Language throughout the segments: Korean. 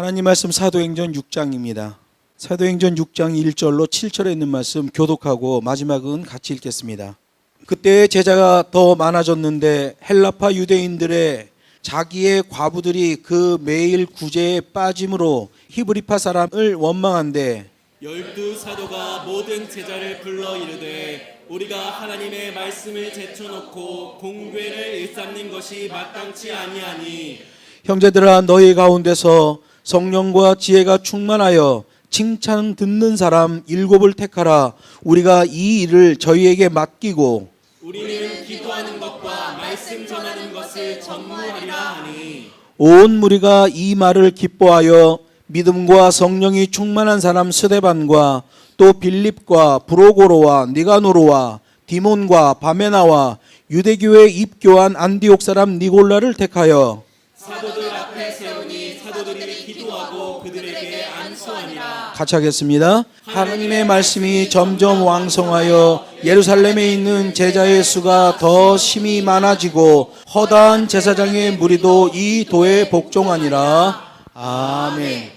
하나님 말씀 사도행전 6장입니다. 사도행전 6장 1절로 7절에 있는 말씀 교독하고 마지막은 같이 읽겠습니다. 그때 제자가 더 많아졌는데 헬라파 유대인들의 자기의 과부들이 그 매일 구제에 빠짐으로 히브리파 사람을 원망한데 열두 사도가 모든 제자를 불러 이르되 우리가 하나님의 말씀을 제쳐놓고 공궤를 일삼는 것이 마땅치 아니하니 형제들아 너희 가운데서 성령과 지혜가 충만하여 칭찬 듣는 사람 일곱을 택하라. 우리가 이 일을 저희에게 맡기고 우리는 기도하는 것과 말씀 전하는 것을 전무하리라 하니. 온 무리가 이 말을 기뻐하여 믿음과 성령이 충만한 사람 스데반과 또 빌립과 브로고로와 니가노로와 디몬과 바메나와 유대교에 입교한 안디옥 사람 니골라를 택하여 사도들 같이 하겠습니다. 하나님의 말씀이 점점 왕성하여 예루살렘에 있는 제자의 수가 더 심히 많아지고 허다한 제사장의 무리도 이 도에 복종하니라. 아멘.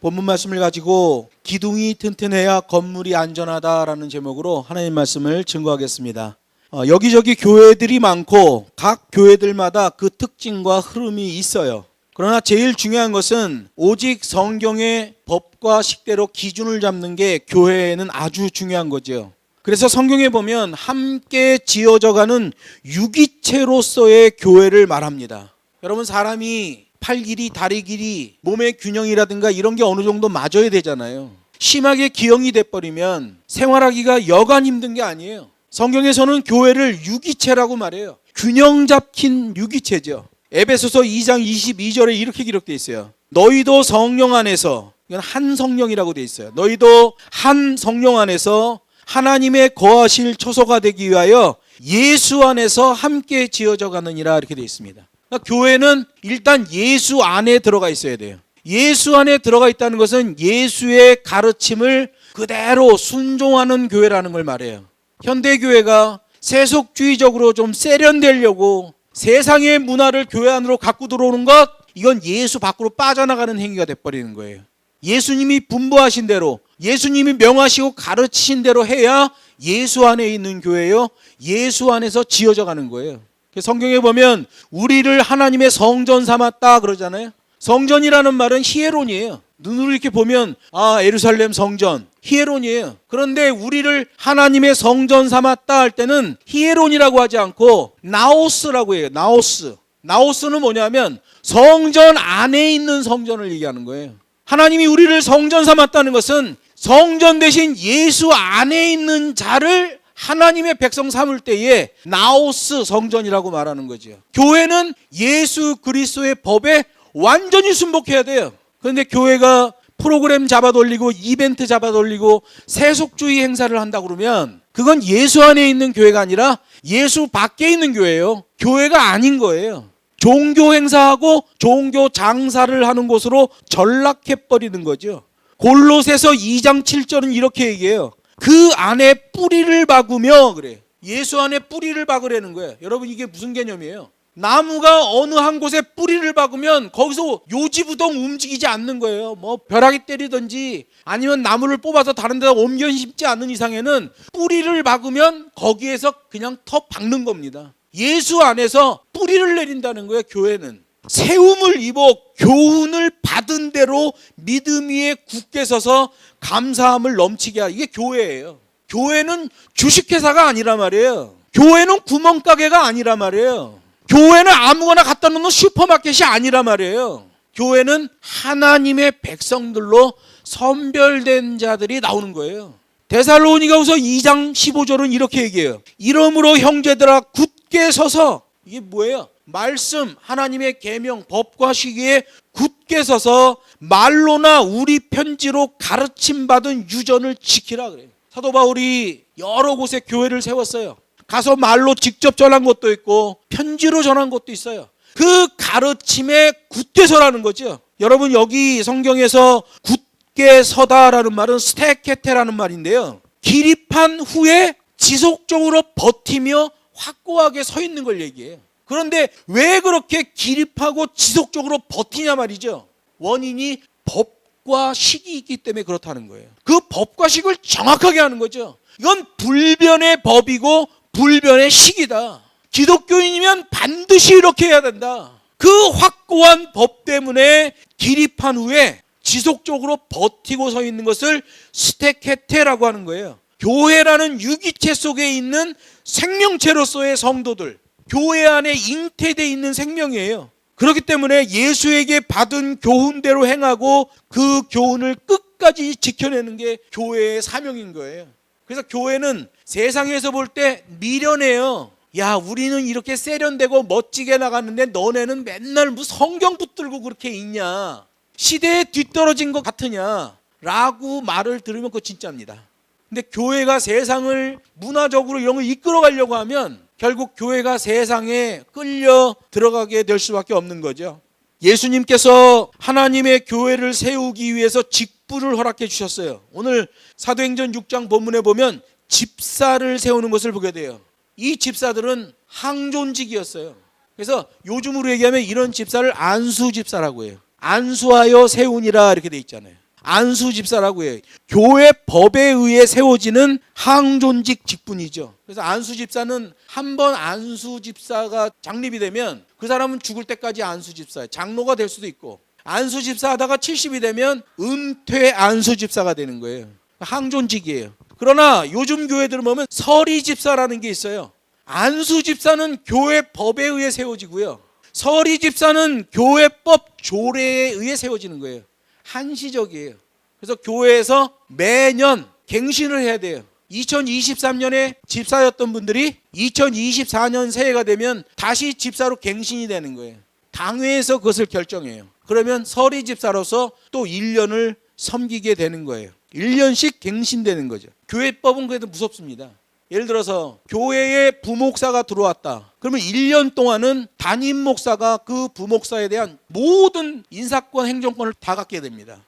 본문 말씀을 가지고 기둥이 튼튼해야 건물이 안전하다라는 제목으로 하나님 말씀을 증거하겠습니다. 어, 여기저기 교회들이 많고 각 교회들마다 그 특징과 흐름이 있어요. 그러나 제일 중요한 것은 오직 성경의 법과 식대로 기준을 잡는 게 교회에는 아주 중요한 거죠. 그래서 성경에 보면 함께 지어져가는 유기체로서의 교회를 말합니다. 여러분 사람이 팔 길이, 다리 길이, 몸의 균형이라든가 이런 게 어느 정도 맞아야 되잖아요. 심하게 기형이 돼버리면 생활하기가 여간 힘든 게 아니에요. 성경에서는 교회를 유기체라고 말해요. 균형 잡힌 유기체죠. 에베소서 2장 22절에 이렇게 기록되어 있어요. 너희도 성령 안에서 이건 한 성령이라고 되어 있어요. 너희도 한 성령 안에서 하나님의 거하실 처소가 되기 위하여 예수 안에서 함께 지어져 가느니라 이렇게 되어 있습니다. 그러니까 교회는 일단 예수 안에 들어가 있어야 돼요. 예수 안에 들어가 있다는 것은 예수의 가르침을 그대로 순종하는 교회라는 걸 말해요. 현대 교회가 세속주의적으로 좀 세련되려고 세상의 문화를 교회 안으로 갖고 들어오는 것 이건 예수 밖으로 빠져나가는 행위가 돼버리는 거예요. 예수님이 분부하신 대로 예수님이 명하시고 가르치신 대로 해야 예수 안에 있는 교회요. 예수 안에서 지어져 가는 거예요. 성경에 보면 우리를 하나님의 성전 삼았다 그러잖아요. 성전이라는 말은 히에론이에요. 눈으로 이렇게 보면 아 예루살렘 성전 히에론이에요. 그런데 우리를 하나님의 성전 삼았다 할 때는 히에론이라고 하지 않고 나오스라고 해요. 나오스. 나오스는 뭐냐면 성전 안에 있는 성전을 얘기하는 거예요. 하나님이 우리를 성전 삼았다는 것은 성전 대신 예수 안에 있는 자를 하나님의 백성 삼을 때에 나오스 성전이라고 말하는 거죠. 교회는 예수 그리스도의 법에 완전히 순복해야 돼요. 그런데 교회가 프로그램 잡아 돌리고 이벤트 잡아 돌리고 세속주의 행사를 한다 그러면 그건 예수 안에 있는 교회가 아니라 예수 밖에 있는 교회예요. 교회가 아닌 거예요. 종교 행사하고 종교 장사를 하는 곳으로 전락해 버리는 거죠. 골로새서 2장 7절은 이렇게 얘기해요. 그 안에 뿌리를 박으며 그래. 예수 안에 뿌리를 박으라는 거예요. 여러분 이게 무슨 개념이에요? 나무가 어느 한 곳에 뿌리를 박으면 거기서 요지부동 움직이지 않는 거예요. 뭐 벼락이 때리든지 아니면 나무를 뽑아서 다른 데다 옮겨 심지 않는 이상에는 뿌리를 박으면 거기에서 그냥 터 박는 겁니다. 예수 안에서 뿌리를 내린다는 거예요, 교회는. 세움을 입어 교훈을 받은 대로 믿음 위에 굳게 서서 감사함을 넘치게 하는 이게 교회예요. 교회는 주식회사가 아니라 말이에요. 교회는 구멍가게가 아니라 말이에요. 교회는 아무거나 갖다 놓는 슈퍼마켓이 아니라 말이에요. 교회는 하나님의 백성들로 선별된 자들이 나오는 거예요. 데살로니가후서 2장 15절은 이렇게 얘기해요. 이러므로 형제들아 굳게 서서 이게 뭐예요? 말씀 하나님의 계명 법과 시기에 굳게 서서 말로나 우리 편지로 가르침 받은 유전을 지키라 그래요. 사도 바울이 여러 곳에 교회를 세웠어요. 가서 말로 직접 전한 것도 있고 편지로 전한 것도 있어요. 그 가르침에 굳게 서라는 거죠. 여러분 여기 성경에서 굳게 서다라는 말은 스테케테라는 말인데요. 기립한 후에 지속적으로 버티며 확고하게 서 있는 걸 얘기해요. 그런데 왜 그렇게 기립하고 지속적으로 버티냐 말이죠. 원인이 법과 식이 있기 때문에 그렇다는 거예요. 그 법과 식을 정확하게 하는 거죠. 이건 불변의 법이고 불변의 식이다. 기독교인이면 반드시 이렇게 해야 된다. 그 확고한 법 때문에 기립한 후에 지속적으로 버티고 서 있는 것을 스테케테라고 하는 거예요. 교회라는 유기체 속에 있는 생명체로서의 성도들, 교회 안에 잉태되어 있는 생명이에요. 그렇기 때문에 예수에게 받은 교훈대로 행하고 그 교훈을 끝까지 지켜내는 게 교회의 사명인 거예요. 그래서 교회는 세상에서 볼 때 미련해요. 야, 우리는 이렇게 세련되고 멋지게 나갔는데 너네는 맨날 무슨 성경 붙들고 그렇게 있냐? 시대에 뒤떨어진 것 같으냐? 라고 말을 들으면 그거 진짜입니다. 근데 교회가 세상을 문화적으로 이런 걸 이끌어 가려고 하면 결국 교회가 세상에 끌려 들어가게 될 수밖에 없는 거죠. 예수님께서 하나님의 교회를 세우기 위해서 직분을 허락해 주셨어요. 오늘 사도행전 6장 본문에 보면 집사를 세우는 것을 보게 돼요. 이 집사들은 항존직이었어요. 그래서 요즘으로 얘기하면 이런 집사를 안수 집사라고 해요. 안수하여 세우니라 이렇게 돼 있잖아요. 안수 집사라고 해요. 교회 법에 의해 세워지는 항존직 직분이죠. 그래서 안수 집사는 한 번 안수 집사가 장립이 되면 그 사람은 죽을 때까지 안수 집사예요. 장로가 될 수도 있고 안수 집사 하다가 70이 되면 은퇴 안수 집사가 되는 거예요. 항존직이에요. 그러나 요즘 교회들은 보면 서리 집사라는 게 있어요. 안수 집사는 교회 법에 의해 세워지고요. 서리 집사는 교회법 조례에 의해 세워지는 거예요. 한시적이에요. 그래서 교회에서 매년 갱신을 해야 돼요. 2023년에 집사였던 분들이 2024년 새해가 되면 다시 집사로 갱신이 되는 거예요. 당회에서 그것을 결정해요. 그러면 서리 집사로서 또 1년을 섬기게 되는 거예요. 1년씩 갱신되는 거죠. 교회법은 그래도 무섭습니다. 예를 들어서 교회에 부목사가 들어왔다. 그러면 1년 동안은 담임 목사가 그 부목사에 대한 모든 인사권, 행정권을 다 갖게 됩니다.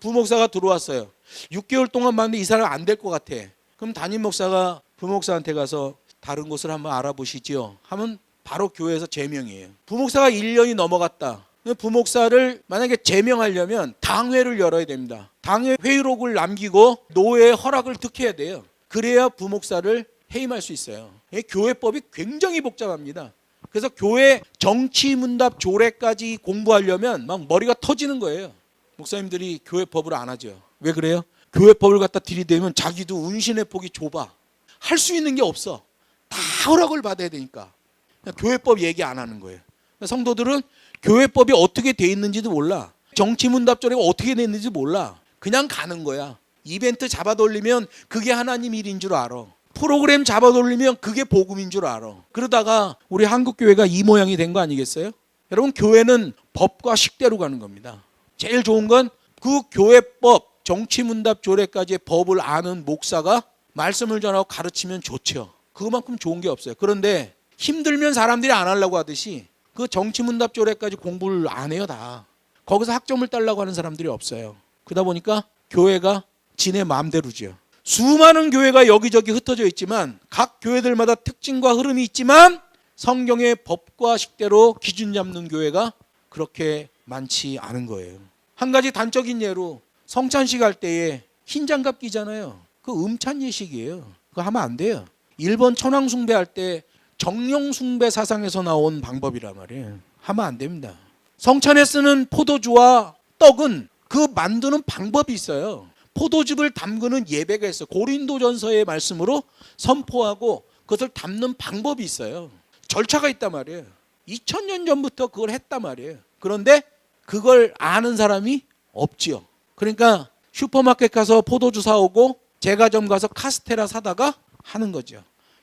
부목사가 들어왔어요. 6개월 동안 봤는데 이 사람 안 될 것 같아. 그럼 담임 목사가 부목사한테 가서 다른 곳을 한번 알아보시지요. 하면 바로 교회에서 제명이에요. 부목사가 1년이 넘어갔다. 부목사를 만약에 제명하려면 당회를 열어야 됩니다. 당회 회의록을 남기고 노회의 허락을 득해야 돼요. 그래야 부목사를 해임할 수 있어요. 이 교회법이 굉장히 복잡합니다. 그래서 교회 정치 문답 조례까지 공부하려면 막 머리가 터지는 거예요. 목사님들이 교회법을 안 하죠. 왜 그래요? 교회법을 갖다 들이대면 자기도 운신의 폭이 좁아. 할 수 있는 게 없어. 다 허락을 받아야 되니까. 교회법 얘기 안 하는 거예요. 성도들은 교회법이 어떻게 돼 있는지도 몰라. 정치 문답 조례가 어떻게 돼 있는지 몰라. 그냥 가는 거야. 이벤트 잡아 돌리면 그게 하나님 일인 줄 알아. 프로그램 잡아 돌리면 그게 복음인 줄 알아. 그러다가 우리 한국 교회가 이 모양이 된 거 아니겠어요? 여러분 교회는 법과 식대로 가는 겁니다. 제일 좋은 건 그 교회법, 정치문답 조례까지의 법을 아는 목사가 말씀을 전하고 가르치면 좋죠. 그만큼 좋은 게 없어요. 그런데 힘들면 사람들이 안 하려고 하듯이 그 정치문답 조례까지 공부를 안 해요 다. 거기서 학점을 따려고 하는 사람들이 없어요. 그러다 보니까 교회가 지네 마음대로죠. 수많은 교회가 여기저기 흩어져 있지만 각 교회들마다 특징과 흐름이 있지만 성경의 법과 식대로 기준 잡는 교회가 그렇게 많지 않은 거예요. 한 가지 단적인 예로 성찬식 할 때에 흰 장갑 끼잖아요. 그 음찬 예식이에요. 그거 하면 안 돼요. 일본 천황 숭배할 때 정령 숭배 사상에서 나온 방법이란 말이에요. 하면 안 됩니다. 성찬에 쓰는 포도주와 떡은 그 만드는 방법이 있어요. 포도즙을 담그는 예배가 있어. 고린도전서의 말씀으로 선포하고 그것을 담는 방법이 있어요. 절차가 있단 말이에요. 2000년 전부터 그걸 했단 말이에요. 그런데 그걸 아는 사람이 없지요. 그러니까 슈퍼마켓 가서 포도주 사오고 제과점 가서 카스테라 사다가 하는 거죠.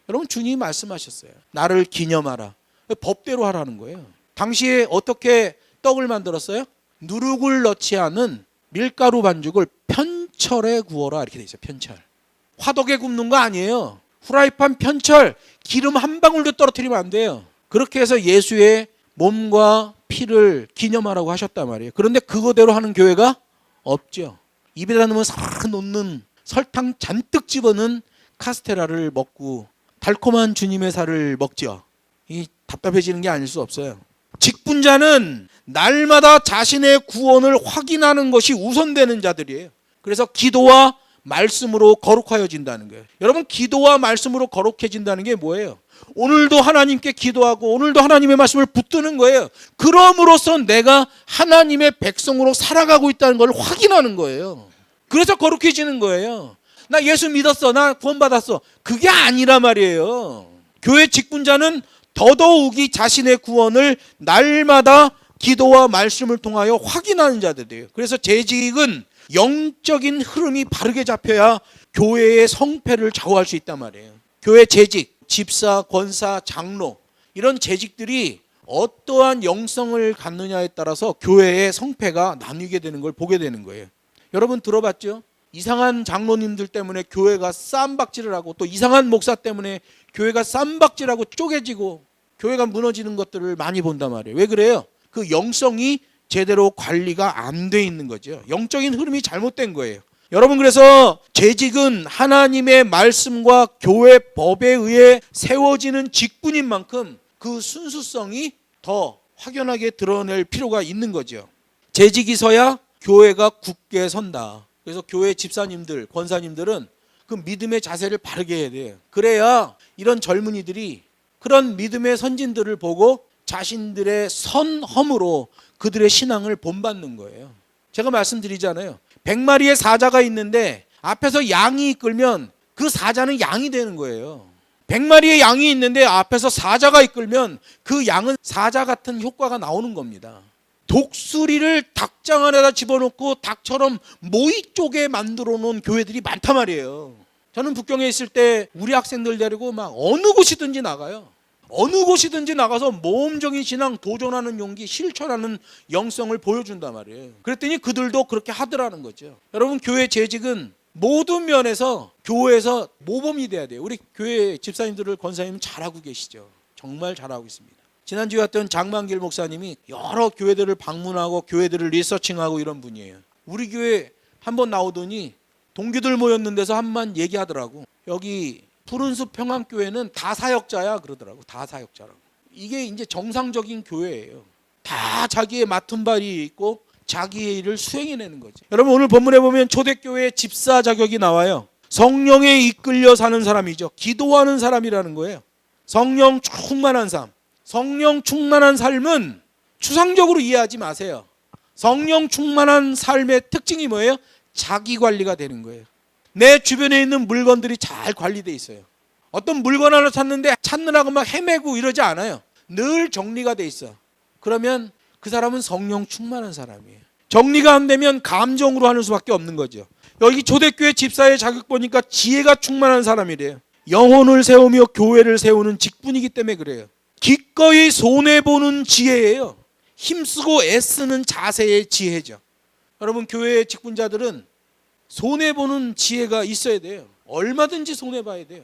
여러분 주님이 말씀하셨어요. 나를 기념하라. 법대로 하라는 거예요. 당시에 어떻게 떡을 만들었어요? 누룩을 넣지 않은 밀가루 반죽을 편 철에 구워라 이렇게 돼 있어요. 편철. 화덕에 굽는 거 아니에요. 후라이팬 편철 기름 한 방울도 떨어뜨리면 안 돼요. 그렇게 해서 예수의 몸과 피를 기념하라고 하셨단 말이에요. 그런데 그거대로 하는 교회가 없죠. 입에다 넣으면 싹 놓는 설탕 잔뜩 집어넣은 카스테라를 먹고 달콤한 주님의 살을 먹죠. 이 답답해지는 게 아닐 수 없어요. 직분자는 날마다 자신의 구원을 확인하는 것이 우선되는 자들이에요. 그래서 기도와 말씀으로 거룩하여진다는 거예요. 여러분 기도와 말씀으로 거룩해진다는 게 뭐예요? 오늘도 하나님께 기도하고 오늘도 하나님의 말씀을 붙드는 거예요. 그럼으로써 내가 하나님의 백성으로 살아가고 있다는 걸 확인하는 거예요. 그래서 거룩해지는 거예요. 나 예수 믿었어. 나 구원받았어. 그게 아니라 말이에요. 교회 직분자는 더더욱이 자신의 구원을 날마다 기도와 말씀을 통하여 확인하는 자들이에요. 그래서 재직은 영적인 흐름이 바르게 잡혀야 교회의 성패를 좌우할 수 있단 말이에요. 교회 재직, 집사, 권사, 장로 이런 재직들이 어떠한 영성을 갖느냐에 따라서 교회의 성패가 나뉘게 되는 걸 보게 되는 거예요. 여러분 들어봤죠? 이상한 장로님들 때문에 교회가 쌈박질을 하고 또 이상한 목사 때문에 교회가 쌈박질하고 쪼개지고 교회가 무너지는 것들을 많이 본단 말이에요. 왜 그래요? 그 영성이 제대로 관리가 안 돼 있는 거죠. 영적인 흐름이 잘못된 거예요. 여러분 그래서 재직은 하나님의 말씀과 교회 법에 의해 세워지는 직분인 만큼 그 순수성이 더 확연하게 드러낼 필요가 있는 거죠. 재직이 서야 교회가 굳게 선다. 그래서 교회 집사님들, 권사님들은 그 믿음의 자세를 바르게 해야 돼요. 그래야 이런 젊은이들이 그런 믿음의 선진들을 보고 자신들의 선험으로 그들의 신앙을 본받는 거예요. 제가 말씀드리잖아요. 100마리의 사자가 있는데 앞에서 양이 이끌면 그 사자는 양이 되는 거예요. 100마리의 양이 있는데 앞에서 사자가 이끌면 그 양은 사자 같은 효과가 나오는 겁니다. 독수리를 닭장 안에다 집어넣고 닭처럼 모이 쪽에 만들어 놓은 교회들이 많단 말이에요. 저는 북경에 있을 때 우리 학생들 데리고 막 어느 곳이든지 나가요. 어느 곳이든지 나가서 모험적인 신앙 도전하는 용기, 실천하는 영성을 보여준단 말이에요. 그랬더니 그들도 그렇게 하더라는 거죠. 여러분 교회 재직은 모든 면에서 교회에서 모범이 돼야 돼요. 우리 교회 집사님들을 권사님 잘하고 계시죠. 정말 잘하고 있습니다. 지난주에 왔던 장만길 목사님이 여러 교회들을 방문하고 교회들을 리서칭하고 이런 분이에요. 우리 교회 한 번 나오더니 동기들 모였는 데서 한 번 얘기하더라고. 여기 푸른숲 평안교회는 다 사역자야 그러더라고. 다 사역자라고. 이게 이제 정상적인 교회예요. 다 자기의 맡은 바이 있고 자기의 일을 수행해내는 거지. 여러분 오늘 본문에 보면 초대교회 집사 자격이 나와요. 성령에 이끌려 사는 사람이죠. 기도하는 사람이라는 거예요. 성령 충만한 삶. 성령 충만한 삶은 추상적으로 이해하지 마세요. 성령 충만한 삶의 특징이 뭐예요? 자기 관리가 되는 거예요. 내 주변에 있는 물건들이 잘 관리돼 있어요. 어떤 물건 하나 찾는데 찾느라고 막 헤매고 이러지 않아요. 늘 정리가 돼 있어. 그러면 그 사람은 성령 충만한 사람이에요. 정리가 안 되면 감정으로 하는 수밖에 없는 거죠. 여기 초대교회 집사의 자격 보니까 지혜가 충만한 사람이래요. 영혼을 세우며 교회를 세우는 직분이기 때문에 그래요. 기꺼이 손해보는 지혜예요. 힘쓰고 애쓰는 자세의 지혜죠. 여러분 교회의 직분자들은 손해보는 지혜가 있어야 돼요. 얼마든지 손해봐야 돼요.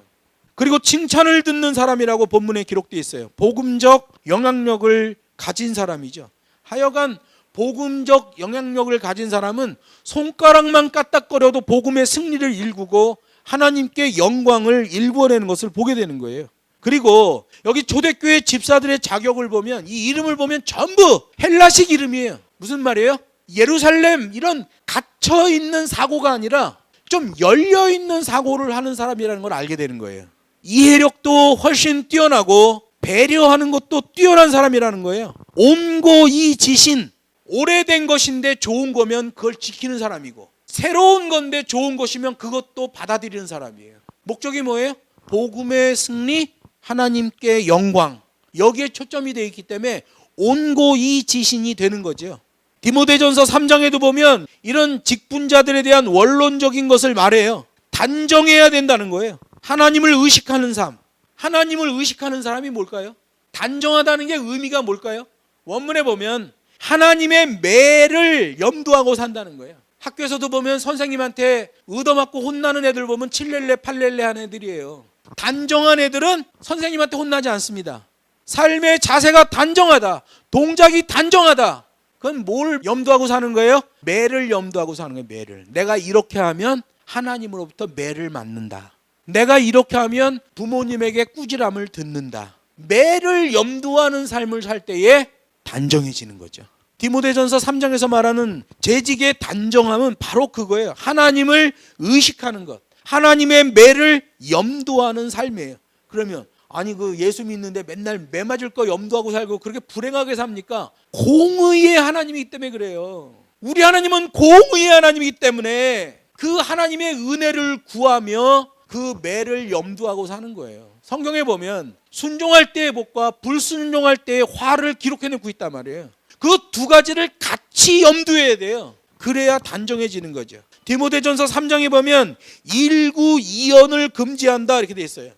그리고 칭찬을 듣는 사람이라고 본문에 기록되어 있어요. 복음적 영향력을 가진 사람이죠. 하여간 복음적 영향력을 가진 사람은 손가락만 까딱거려도 복음의 승리를 일구고 하나님께 영광을 일구어내는 것을 보게 되는 거예요. 그리고 여기 초대교회 집사들의 자격을 보면 이 이름을 보면 전부 헬라식 이름이에요. 무슨 말이에요? 예루살렘 이런 갇혀 있는 사고가 아니라 좀 열려 있는 사고를 하는 사람이라는 걸 알게 되는 거예요. 이해력도 훨씬 뛰어나고 배려하는 것도 뛰어난 사람이라는 거예요. 옴고 이 지신 오래된 것인데 좋은 거면 그걸 지키는 사람이고 새로운 건데 좋은 것이면 그것도 받아들이는 사람이에요. 목적이 뭐예요? 복음의 승리, 하나님께 영광 여기에 초점이 되어 있기 때문에 온고 이 지신이 되는 거죠. 디모데전서 3장에도 보면 이런 직분자들에 대한 원론적인 것을 말해요. 단정해야 된다는 거예요. 하나님을 의식하는 삶. 하나님을 의식하는 사람이 뭘까요? 단정하다는 게 의미가 뭘까요? 원문에 보면 하나님의 매를 염두하고 산다는 거예요. 학교에서도 보면 선생님한테 의도맞고 혼나는 애들 보면 칠렐레 팔렐레 하는 애들이에요. 단정한 애들은 선생님한테 혼나지 않습니다. 삶의 자세가 단정하다. 동작이 단정하다. 그건 뭘 염두하고 사는 거예요? 매를 염두하고 사는 거예요. 매를. 내가 이렇게 하면 하나님으로부터 매를 맞는다. 내가 이렇게 하면 부모님에게 꾸지람을 듣는다. 매를 염두하는 삶을 살 때에 단정해지는 거죠. 디모데전서 3장에서 말하는 재직의 단정함은 바로 그거예요. 하나님을 의식하는 것. 하나님의 매를 염두하는 삶이에요. 그러면 아니 그 예수 믿는데 맨날 매 맞을 거 염두하고 살고 그렇게 불행하게 삽니까? 공의의 하나님이기 때문에 그래요. 우리 하나님은 공의의 하나님이기 때문에 그 하나님의 은혜를 구하며 그 매를 염두하고 사는 거예요. 성경에 보면 순종할 때의 복과 불순종할 때의 화를 기록해내고 있단 말이에요. 그 두 가지를 같이 염두해야 돼요. 그래야 단정해지는 거죠. 디모데전서 3장에 보면 일구 이연을 금지한다 이렇게 돼 있어요.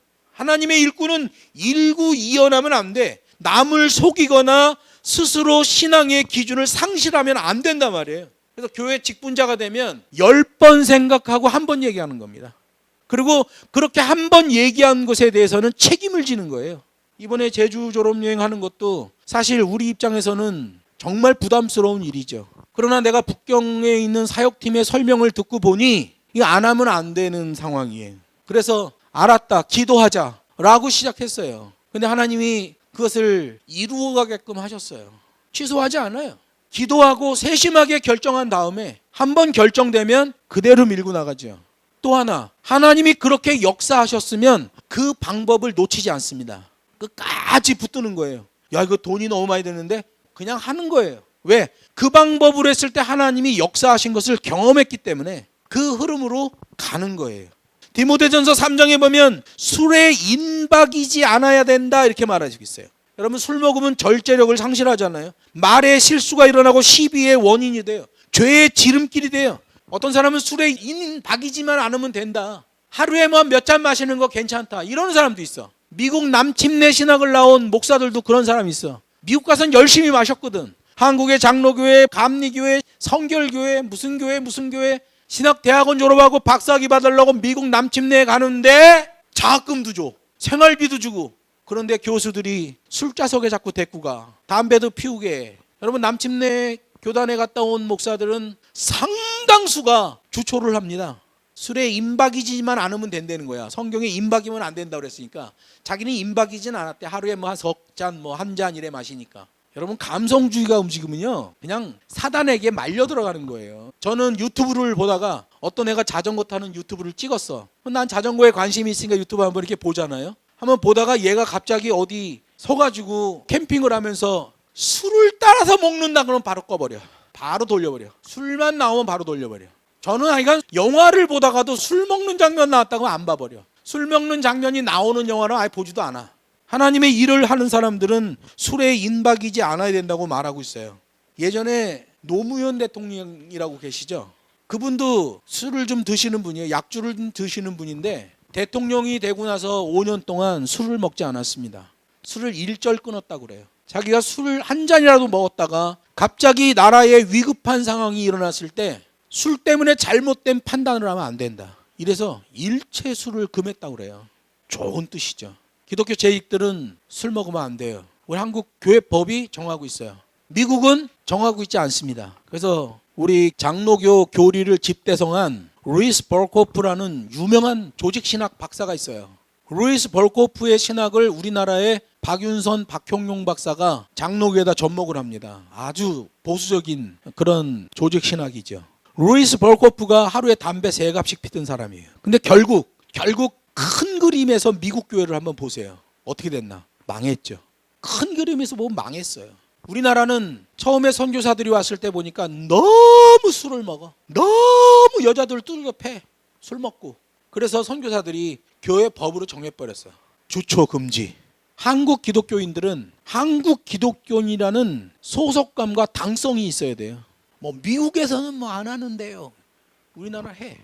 하나님의 일꾼은 일구 이연하면 안 돼. 남을 속이거나 스스로 신앙의 기준을 상실하면 안 된단 말이에요. 그래서 교회 직분자가 되면 열 번 생각하고 한 번 얘기하는 겁니다. 그리고 그렇게 한 번 얘기한 것에 대해서는 책임을 지는 거예요. 이번에 제주 졸업여행 하는 것도 사실 우리 입장에서는 정말 부담스러운 일이죠. 그러나 내가 북경에 있는 사역팀의 설명을 듣고 보니 이거 안 하면 안 되는 상황이에요. 그래서 알았다, 기도하자 라고 시작했어요. 근데 하나님이 그것을 이루어가게끔 하셨어요. 취소하지 않아요. 기도하고 세심하게 결정한 다음에 한 번 결정되면 그대로 밀고 나가죠. 또 하나, 하나님이 그렇게 역사하셨으면 그 방법을 놓치지 않습니다. 끝까지 붙드는 거예요. 야, 이거 돈이 너무 많이 드는데 그냥 하는 거예요. 왜? 그 방법으로 했을 때 하나님이 역사하신 것을 경험했기 때문에 그 흐름으로 가는 거예요. 디모데전서 3장에 보면 술에 인박이지 않아야 된다 이렇게 말하고 있어요. 여러분 술 먹으면 절제력을 상실하잖아요. 말에 실수가 일어나고 시비의 원인이 돼요. 죄의 지름길이 돼요. 어떤 사람은 술에 인박이지만 않으면 된다. 하루에 뭐몇잔 마시는 거 괜찮다. 이런 사람도 있어. 미국 남침내 신학을 나온 목사들도 그런 사람이 있어. 미국 가서는 열심히 마셨거든. 한국의 장로교회, 감리교회, 성결교회, 무슨 교회, 무슨 교회, 신학대학원 졸업하고 박사학위 받으려고 미국 남침내에 가는데 장학금도 줘. 생활비도 주고. 그런데 교수들이 술자석에 자꾸 데리고 가. 담배도 피우게. 해. 여러분 남침내 교단에 갔다 온 목사들은 상당수가 주초를 합니다. 술에 임박이지만 않으면 된다는 거야. 성경에 임박이면 안 된다 그랬으니까 자기는 임박이진 않았대. 하루에 뭐 한 석 잔, 뭐 한 잔 이래 마시니까. 여러분 감성주의가 움직이면요 그냥 사단에게 말려 들어가는 거예요. 저는 유튜브를 보다가 어떤 애가 자전거 타는 유튜브를 찍었어. 난 자전거에 관심이 있으니까 유튜브 한번 이렇게 보잖아요. 한번 보다가 얘가 갑자기 어디 서가지고 캠핑을 하면서 술을 따라서 먹는다 그러면 바로 꺼버려. 바로 돌려버려. 술만 나오면 바로 돌려버려. 저는 하여간 영화를 보다가도 술 먹는 장면 나왔다고 안 봐버려. 술 먹는 장면이 나오는 영화는 아예 보지도 않아 하나님의 일을 하는 사람들은 술에 인박이지 않아야 된다고 말하고 있어요. 예전에 노무현 대통령이라고 계시죠? 그분도 술을 좀 드시는 분이에요. 약주를 좀 드시는 분인데 대통령이 되고 나서 5년 동안 술을 먹지 않았습니다. 술을 일절 끊었다고 그래요. 자기가 술을 한 잔이라도 먹었다가 갑자기 나라에 위급한 상황이 일어났을 때 술 때문에 잘못된 판단을 하면 안 된다. 이래서 일체 술을 금했다고 그래요. 좋은 뜻이죠. 기독교 재익들은 술 먹으면 안 돼요. 우리 한국 교회 법이 정하고 있어요. 미국은 정하고 있지 않습니다. 그래서 우리 장로교 교리를 집대성한 루이스 벌코프라는 유명한 조직 신학 박사가 있어요. 루이스 벌코프의 신학을 우리나라의 박윤선, 박형용 박사가 장로교에다 접목을 합니다. 아주 보수적인 그런 조직 신학이죠. 루이스 벌코프가 하루에 담배 세 갑씩 피던 사람이에요. 근데 결국 결국 큰 그림에서 미국 교회를 한번 보세요. 어떻게 됐나? 망했죠. 큰 그림에서 보면 망했어요. 우리나라는 처음에 선교사들이 왔을 때 보니까 너무 술을 먹어. 너무 여자들 뚫려 패. 술 먹고. 그래서 선교사들이 교회 법으로 정해버렸어요. 주초 금지. 한국 기독교인들은 한국 기독교인이라는 소속감과 당성이 있어야 돼요. 뭐 미국에서는 뭐 안 하는데요. 우리나라 해.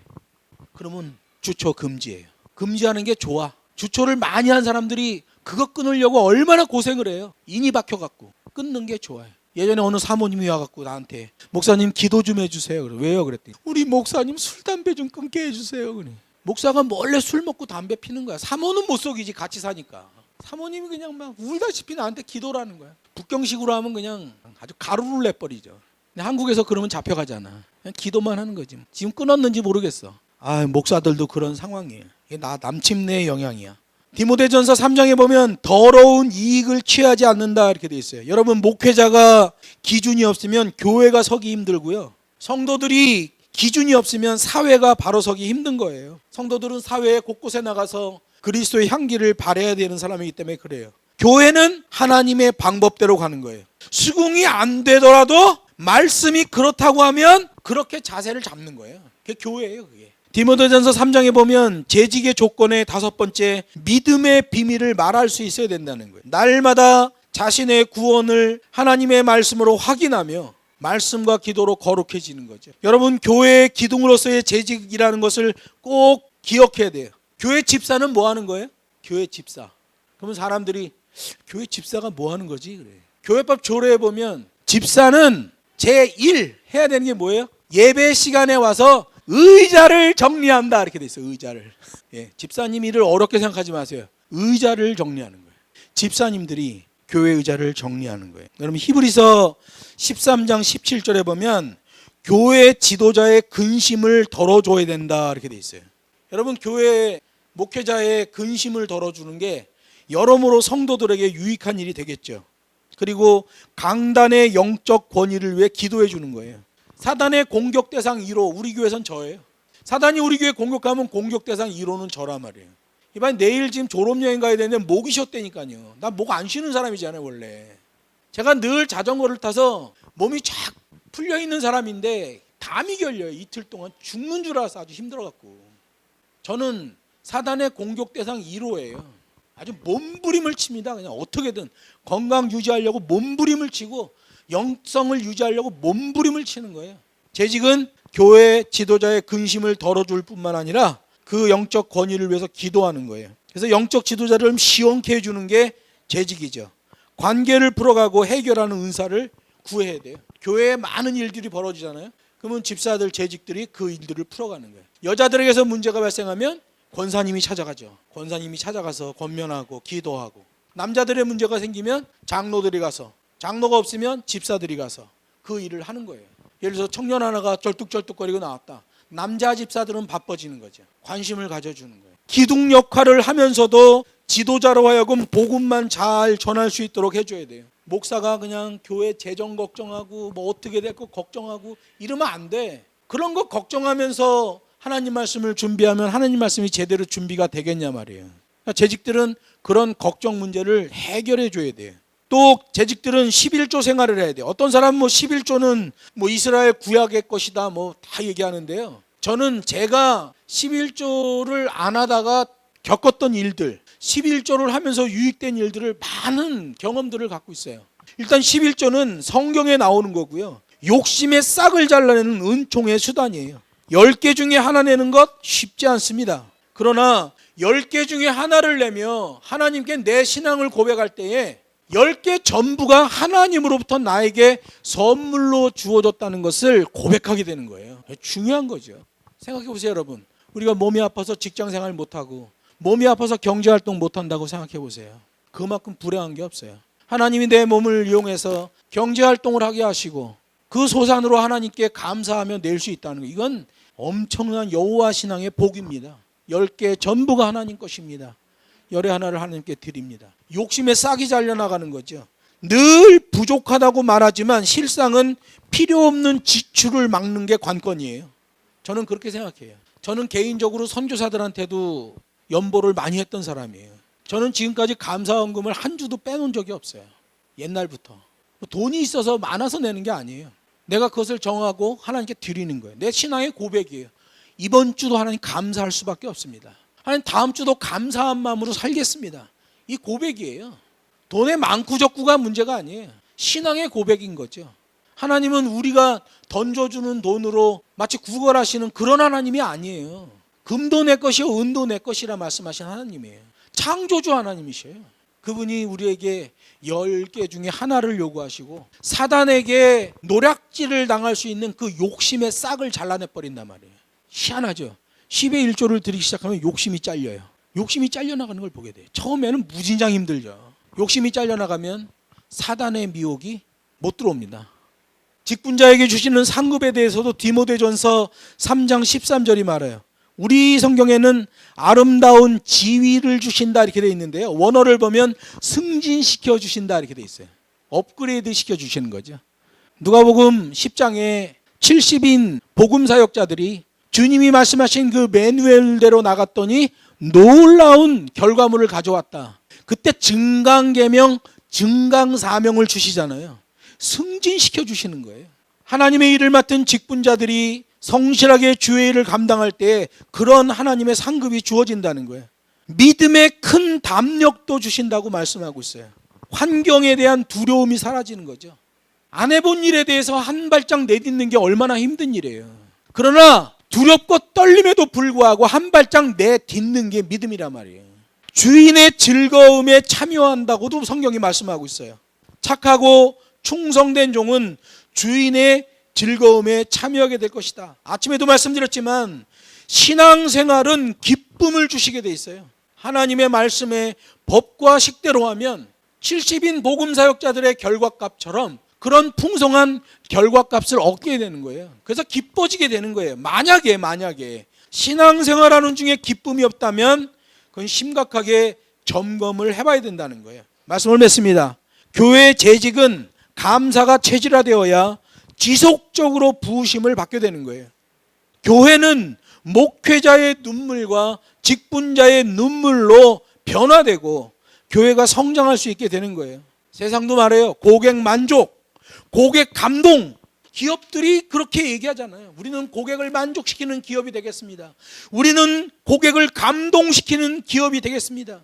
그러면 주초 금지예요. 금지하는 게 좋아. 주초를 많이 한 사람들이 그거 끊으려고 얼마나 고생을 해요. 인이 박혀갖고 끊는 게 좋아요. 예전에 어느 사모님이 와갖고 나한테 목사님 기도 좀 해주세요. 그래 왜요? 그랬더니 우리 목사님 술 담배 좀 끊게 해주세요. 그래. 목사가 몰래 술 먹고 담배 피는 거야. 사모는 못 속이지 같이 사니까. 사모님이 그냥 막 울다시피 나한테 기도라는 거야. 북경식으로 하면 그냥 아주 가루를 내버리죠. 한국에서 그러면 잡혀가잖아. 그냥 기도만 하는 거지. 지금 끊었는지 모르겠어. 아 목사들도 그런 상황이에요. 이게 나 남침내의 영향이야. 디모데전서 3장에 보면 더러운 이익을 취하지 않는다 이렇게 돼 있어요. 여러분 목회자가 기준이 없으면 교회가 서기 힘들고요. 성도들이 기준이 없으면 사회가 바로 서기 힘든 거예요. 성도들은 사회 곳곳에 나가서 그리스도의 향기를 발해야 되는 사람이기 때문에 그래요. 교회는 하나님의 방법대로 가는 거예요. 수긍이 안 되더라도 말씀이 그렇다고 하면 그렇게 자세를 잡는 거예요. 그게 교회예요, 그게. 디모데전서 3장에 보면 재직의 조건의 다섯 번째 믿음의 비밀을 말할 수 있어야 된다는 거예요. 날마다 자신의 구원을 하나님의 말씀으로 확인하며 말씀과 기도로 거룩해지는 거죠. 여러분 교회의 기둥으로서의 재직이라는 것을 꼭 기억해야 돼요. 교회 집사는 뭐 하는 거예요? 교회 집사. 그러면 사람들이 교회 집사가 뭐 하는 거지? 그래. 교회법 조례에 보면 집사는 제1 해야 되는 게 뭐예요? 예배 시간에 와서 의자를 정리한다 이렇게 돼 있어요. 의자를. 예, 집사님 일을 어렵게 생각하지 마세요. 의자를 정리하는 거예요. 집사님들이 교회 의자를 정리하는 거예요. 여러분 히브리서 13장 17절에 보면 교회 지도자의 근심을 덜어줘야 된다 이렇게 돼 있어요. 여러분 교회 목회자의 근심을 덜어주는 게 여러모로 성도들에게 유익한 일이 되겠죠. 그리고 강단의 영적 권위를 위해 기도해 주는 거예요. 사단의 공격 대상 1호 우리 교회선 저예요. 사단이 우리 교회 공격하면 공격 대상 1호는 저란 말이에요. 이번에 내일 지금 졸업 여행 가야 되는데 목이 쉬었다니까요. 난목안 쉬는 사람이잖아요 원래. 제가 늘 자전거를 타서 몸이 쫙 풀려 있는 사람인데 담이 결려요 이틀 동안 죽는 줄 알아서 아주 힘들어갖고. 저는 사단의 공격 대상 1호예요. 아주 몸부림을 칩니다. 그냥 어떻게든 건강 유지하려고 몸부림을 치고 영성을 유지하려고 몸부림을 치는 거예요. 재직은 교회 지도자의 근심을 덜어줄 뿐만 아니라 그 영적 권위를 위해서 기도하는 거예요. 그래서 영적 지도자를 좀 시원케 해주는 게 재직이죠. 관계를 풀어가고 해결하는 은사를 구해야 돼요. 교회에 많은 일들이 벌어지잖아요. 그러면 집사들 재직들이 그 일들을 풀어가는 거예요. 여자들에게서 문제가 발생하면 권사님이 찾아가죠. 권사님이 찾아가서 권면하고 기도하고 남자들의 문제가 생기면 장로들이 가서 장로가 없으면 집사들이 가서 그 일을 하는 거예요. 예를 들어서 청년 하나가 절뚝절뚝거리고 나왔다. 남자 집사들은 바빠지는 거죠. 관심을 가져주는 거예요. 기둥 역할을 하면서도 지도자로 하여금 복음만 잘 전할 수 있도록 해줘야 돼요. 목사가 그냥 교회 재정 걱정하고 뭐 어떻게 될 거 걱정하고 이러면 안 돼. 그런 거 걱정하면서 하나님 말씀을 준비하면 하나님 말씀이 제대로 준비가 되겠냐 말이에요. 그러니까 재직들은 그런 걱정 문제를 해결해 줘야 돼요. 또 재직들은 11조 생활을 해야 돼요. 어떤 사람은 뭐 11조는 뭐 이스라엘 구약의 것이다 뭐 다 얘기하는데요. 저는 제가 11조를 안 하다가 겪었던 일들, 11조를 하면서 유익된 일들을 많은 경험들을 갖고 있어요. 일단 11조는 성경에 나오는 거고요. 욕심의 싹을 잘라내는 은총의 수단이에요. 10개 중에 하나 내는 것 쉽지 않습니다. 그러나 10개 중에 하나를 내며 하나님께 내 신앙을 고백할 때에 10개 전부가 하나님으로부터 나에게 선물로 주어졌다는 것을 고백하게 되는 거예요. 중요한 거죠. 생각해 보세요, 여러분. 우리가 몸이 아파서 직장 생활 못 하고 몸이 아파서 경제 활동 못 한다고 생각해 보세요. 그만큼 불행한 게 없어요. 하나님이 내 몸을 이용해서 경제 활동을 하게 하시고 그 소산으로 하나님께 감사하며 낼 수 있다는 거. 이건 엄청난 여호와 신앙의 복입니다. 열개 전부가 하나님 것입니다. 열의 하나를 하나님께 드립니다. 욕심에 싹이 잘려 나가는 거죠. 늘 부족하다고 말하지만 실상은 필요 없는 지출을 막는 게 관건이에요. 저는 그렇게 생각해요. 저는 개인적으로 선교사들한테도 연보를 많이 했던 사람이에요. 저는 지금까지 감사원금을 한 주도 빼놓은 적이 없어요. 옛날부터. 뭐 돈이 있어서 많아서 내는 게 아니에요. 내가 그것을 정하고 하나님께 드리는 거예요. 내 신앙의 고백이에요. 이번 주도 하나님 감사할 수밖에 없습니다. 하나님 다음 주도 감사한 마음으로 살겠습니다. 이 고백이에요. 돈의 많고 적고가 문제가 아니에요. 신앙의 고백인 거죠. 하나님은 우리가 던져주는 돈으로 마치 구걸하시는 그런 하나님이 아니에요. 금도 내 것이요 은도 내 것이라 말씀하신 하나님이에요. 창조주 하나님이셔요. 그분이 우리에게 열 개 중에 하나를 요구하시고 사단에게 노략질을 당할 수 있는 그 욕심의 싹을 잘라내 버린단 말이에요. 희한하죠. 10의 1조를 드리기 시작하면 욕심이 잘려요. 욕심이 잘려나가는 걸 보게 돼요. 처음에는 무진장 힘들죠. 욕심이 잘려나가면 사단의 미혹이 못 들어옵니다. 직분자에게 주시는 상급에 대해서도 디모데전서 3장 13절이 말해요. 우리 성경에는 아름다운 지위를 주신다 이렇게 돼 있는데요. 원어를 보면 승진시켜 주신다 이렇게 돼 있어요. 업그레이드 시켜 주시는 거죠. 누가복음 10장에 70인 복음 사역자들이 주님이 말씀하신 그 매누엘대로 나갔더니 놀라운 결과물을 가져왔다. 그때 증강계명, 증강사명을 주시잖아요. 승진시켜 주시는 거예요. 하나님의 일을 맡은 직분자들이 성실하게 주의 일을 감당할 때 그런 하나님의 상급이 주어진다는 거예요. 믿음의 큰 담력도 주신다고 말씀하고 있어요. 환경에 대한 두려움이 사라지는 거죠. 안 해본 일에 대해서 한 발짝 내딛는 게 얼마나 힘든 일이에요. 그러나 두렵고 떨림에도 불구하고 한 발짝 내딛는 게 믿음이란 말이에요. 주인의 즐거움에 참여한다고도 성경이 말씀하고 있어요. 착하고 충성된 종은 주인의 즐거움에 참여하게 될 것이다. 아침에도 말씀드렸지만 신앙생활은 기쁨을 주시게 돼 있어요. 하나님의 말씀에 법과 식대로 하면 70인 복음 사역자들의 결과값처럼 그런 풍성한 결과값을 얻게 되는 거예요. 그래서 기뻐지게 되는 거예요. 만약에 만약에 신앙생활하는 중에 기쁨이 없다면 그건 심각하게 점검을 해봐야 된다는 거예요. 말씀을 맺습니다. 교회 재직은 감사가 체질화되어야 지속적으로 부으심을 받게 되는 거예요. 교회는 목회자의 눈물과 직분자의 눈물로 변화되고 교회가 성장할 수 있게 되는 거예요. 세상도 말해요. 고객 만족, 고객 감동. 기업들이 그렇게 얘기하잖아요. 우리는 고객을 만족시키는 기업이 되겠습니다. 우리는 고객을 감동시키는 기업이 되겠습니다.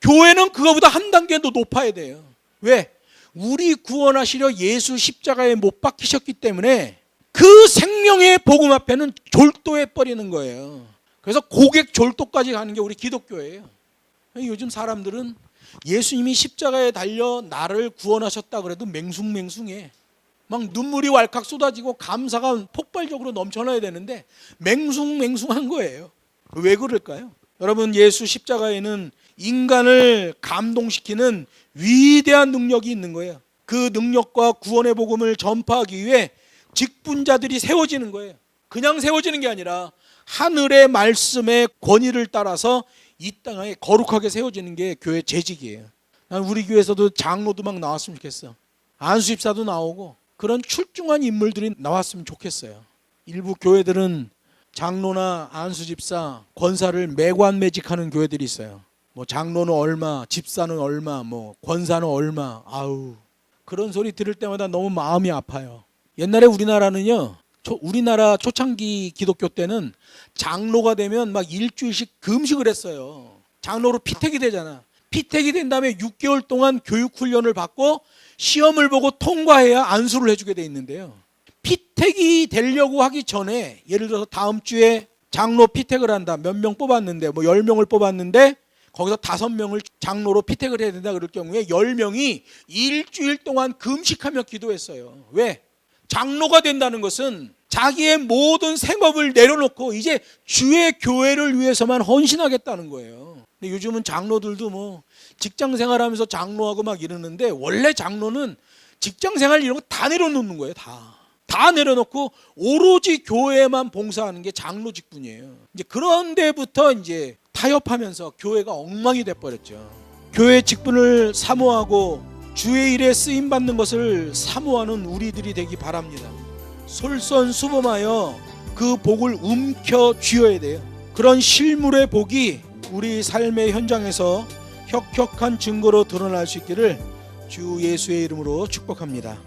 교회는 그거보다 한 단계 더 높아야 돼요. 왜? 우리 구원하시려 예수 십자가에 못 박히셨기 때문에 그 생명의 복음 앞에는 졸도해 버리는 거예요. 그래서 고객 졸도까지 가는 게 우리 기독교예요. 요즘 사람들은 예수님이 십자가에 달려 나를 구원하셨다 그래도 맹숭맹숭해. 막 눈물이 왈칵 쏟아지고 감사가 폭발적으로 넘쳐나야 되는데 맹숭맹숭한 거예요. 왜 그럴까요? 여러분 예수 십자가에는 인간을 감동시키는 위대한 능력이 있는 거예요. 그 능력과 구원의 복음을 전파하기 위해 직분자들이 세워지는 거예요. 그냥 세워지는 게 아니라 하늘의 말씀의 권위를 따라서 이 땅에 거룩하게 세워지는 게 교회 재직이에요. 난 우리 교회에서도 장로도 막 나왔으면 좋겠어. 안수집사도 나오고 그런 출중한 인물들이 나왔으면 좋겠어요. 일부 교회들은 장로나 안수 집사, 권사를 매관 매직하는 교회들이 있어요. 뭐 장로는 얼마, 집사는 얼마, 뭐 권사는 얼마. 아우 그런 소리 들을 때마다 너무 마음이 아파요. 옛날에 우리나라는요. 초- 우리나라 초창기 기독교 때는 장로가 되면 막 일주일씩 금식을 했어요. 장로로 피택이 되잖아. 피택이 된 다음에 6개월 동안 교육 훈련을 받고 시험을 보고 통과해야 안수를 해주게 돼 있는데요. 피택이 되려고 하기 전에 예를 들어서 다음 주에 장로 피택을 한다. 몇 명 뽑았는데 뭐 10명을 뽑았는데 거기서 다섯 명을 장로로 피택을 해야 된다 그럴 경우에 10명이 일주일 동안 금식하며 기도했어요. 왜? 장로가 된다는 것은 자기의 모든 생업을 내려놓고 이제 주의 교회를 위해서만 헌신하겠다는 거예요. 근데 요즘은 장로들도 뭐 직장 생활하면서 장로하고 막 이러는데 원래 장로는 직장 생활 이런 거 다 내려놓는 거예요. 다. 다 내려놓고 오로지 교회에만 봉사하는 게 장로 직분이에요. 이제 그런 데부터 이제 타협하면서 교회가 엉망이 돼 버렸죠. 교회 직분을 사모하고 주의 일에 쓰임 받는 것을 사모하는 우리들이 되기 바랍니다. 솔선수범하여 그 복을 움켜 쥐어야 돼요. 그런 실물의 복이 우리 삶의 현장에서 혁혁한 증거로 드러날 수 있기를 주 예수의 이름으로 축복합니다.